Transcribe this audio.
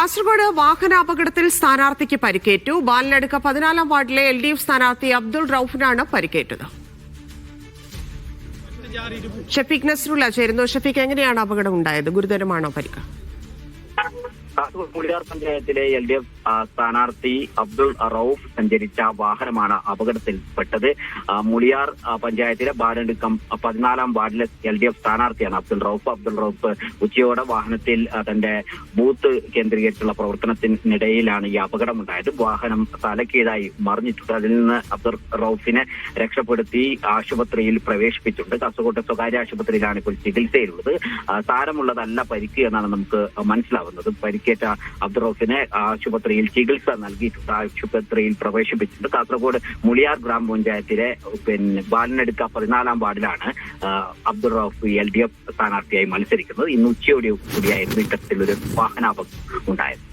കാസർഗോഡ് വാഹനാപകടത്തിൽ സ്ഥാനാർത്ഥിക്ക് പരിക്കേറ്റു. ബാലിനടുക്ക പതിനാലാം വാർഡിലെ എൽ ഡി എഫ് സ്ഥാനാർത്ഥി അബ്ദുൾ റൌഫിനാണ് പരിക്കേറ്റത്. ഷഫീഖ് നസ്രുള്ള ചേരുന്നു. ഷഫീഖ് എങ്ങനെയാണ് അപകടം ഉണ്ടായത് ഗുരുതരമാണോ പരിക്ക്? കാസർഗോഡ് പഞ്ചായത്തിലെ എൽ ഡി എഫ് സ്ഥാനാർത്ഥി അബ്ദുൾ റൌഫ് സഞ്ചരിച്ച വാഹനമാണ് അപകടത്തിൽപ്പെട്ടത്. മുളിയാർ പഞ്ചായത്തിലെ ബാലടുക്കം പതിനാലാം വാർഡിലെ എൽ ഡി എഫ് സ്ഥാനാർത്ഥിയാണ് അബ്ദുൾ റൌഫ്. അബ്ദുൾ റൌഫ് ഉച്ചയോടെ വാഹനത്തിൽ തന്റെ ബൂത്ത് കേന്ദ്രീകരിച്ചുള്ള പ്രവർത്തനത്തിനിടയിലാണ് ഈ അപകടമുണ്ടായത്. വാഹനം തലക്കീഴായി മറിഞ്ഞിട്ടുണ്ട്. അതിൽ നിന്ന് അബ്ദുൾ റൌഫിനെ രക്ഷപ്പെടുത്തി ആശുപത്രിയിൽ പ്രവേശിപ്പിച്ചിട്ടുണ്ട്. കാസർഗോട്ടെ സ്വകാര്യ ആശുപത്രിയിലാണ് ഇപ്പോൾ ചികിത്സയിലുള്ളത്. സാരമുള്ളതല്ല പരിക്ക് എന്നാണ് നമുക്ക് മനസ്സിലാവുന്നത്. പരിക്കേറ്റ അബ്ദുറോഫിനെ ആശുപത്രിയിൽ ചികിത്സ നൽകിയിട്ടുണ്ട്. ആശുപത്രിയിൽ പ്രവേശിപ്പിച്ചിട്ടുണ്ട്. കാസർഗോഡ് മുളിയാർ ഗ്രാമപഞ്ചായത്തിലെ പിന്നെ ബാലനടുക്ക പതിനാലാം വാർഡിലാണ് ആ, Abdul Rauf L D F സ്ഥാനാർത്ഥിയായി മത്സരിക്കുന്നത്. ഇന്ന് ഉച്ചയോടെ കൂടിയായിരുന്നു ഇത്തരത്തിലൊരു വാഹനാപകടം ഉണ്ടായത്.